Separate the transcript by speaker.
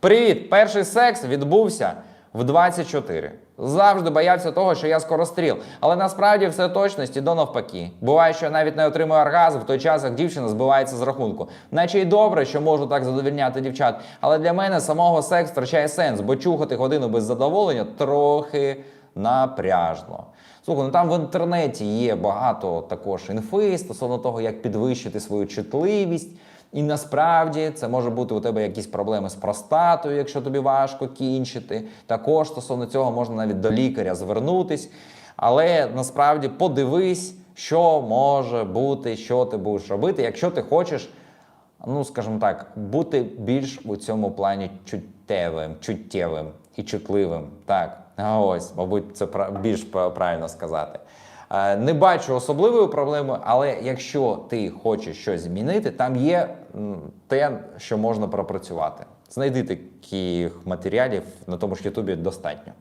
Speaker 1: Привіт! Перший секс відбувся в 24. Завжди боявся того, що я скоростріл. Але насправді все точності до навпаки. Буває, що я навіть не отримую оргазм в той час, як дівчина збивається з рахунку. Наче й добре, що можу так задовільняти дівчат. Але для мене самого секс втрачає сенс, бо чухати годину без задоволення трохи напряжно. Слухай, ну там в інтернеті є багато також інфи стосовно того, як підвищити свою чутливість. І насправді це може бути у тебе якісь проблеми з простатою, якщо тобі важко кінчити. Також стосовно цього можна навіть до лікаря звернутись. Але насправді подивись, що може бути, що ти будеш робити, якщо ти хочеш, ну скажімо так, бути більш у цьому плані чуттєвим, чуттєвим і чутливим. Так, ось, мабуть, це більш пра- правильно сказати. Е, Не бачу особливої проблеми, але якщо ти хочеш щось змінити, там є те, що можна пропрацювати. Знайди таких матеріалів на тому ж Ютубі достатньо.